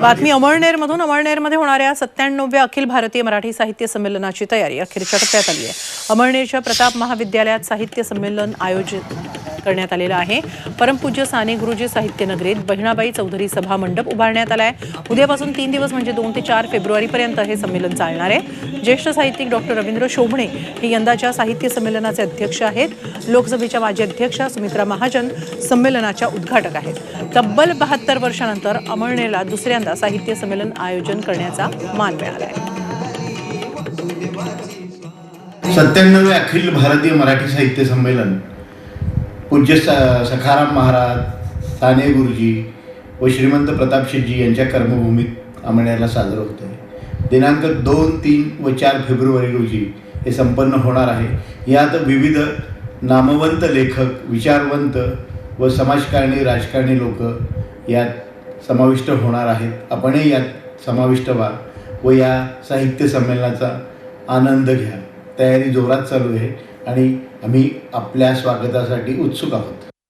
बातमी अमळनेरमधून अमळनेरमध्ये होणाऱ्या सत्त्याण्णव्या अखिल भारतीय मराठी साहित्य संमेलनाची तयारी. अखेरच्या टप्प्यात आली आहे. अमळनेरच्या प्रताप महाविद्यालयात साहित्य संमेलन आयोजित करण्यात आलेलं आहे. परमपूज्य साने गुरुजी साहित्य नगरीत बहिणाबाई चौधरी सभा मंडप उभारण्यात आला आहे उद्यापासून तीन दिवस म्हणजे दोन ते चार फेब्रुवारीपर्यंत हे संमेलन चालणार आहे. ज्येष्ठ साहित्यिक डॉक्टर रवींद्र शोभणे हे यंदाच्या साहित्य संमेलनाचे अध्यक्ष आहेत. लोकसभेच्या माजी अध्यक्षा सुमित्रा महाजन संमेलनाच्या उद्घाटक आहेत. तब्बल बहात्तर वर्षानंतर अमळनेरला दुसऱ्यांदा साहित्य संमेलन आयोजन करण्याचा मान मिळाला आहे. सत्त्याण्णवे अखिल भारतीय मराठी साहित्य संमेलन. पूज्य स सखाराम महाराज साने गुरुजी व श्रीमंत प्रतापशेठजी यांच्या कर्मभूमीत आमण्याला साजरं होतं आहे दिनांक दोन तीन व चार फेब्रुवारी रोजी हे संपन्न होणार आहे. यात विविध नामवंत लेखक विचारवंत व समाजकारणी राजकारणी लोक यात समाविष्ट होणार आहेत. आपणही यात समाविष्ट व्हा व या साहित्य संमेलनाचा आनंद घ्या. तयारी जोरात चालू आहे आणि आम्ही आपल्या स्वागतासाठी उत्सुक आहोत.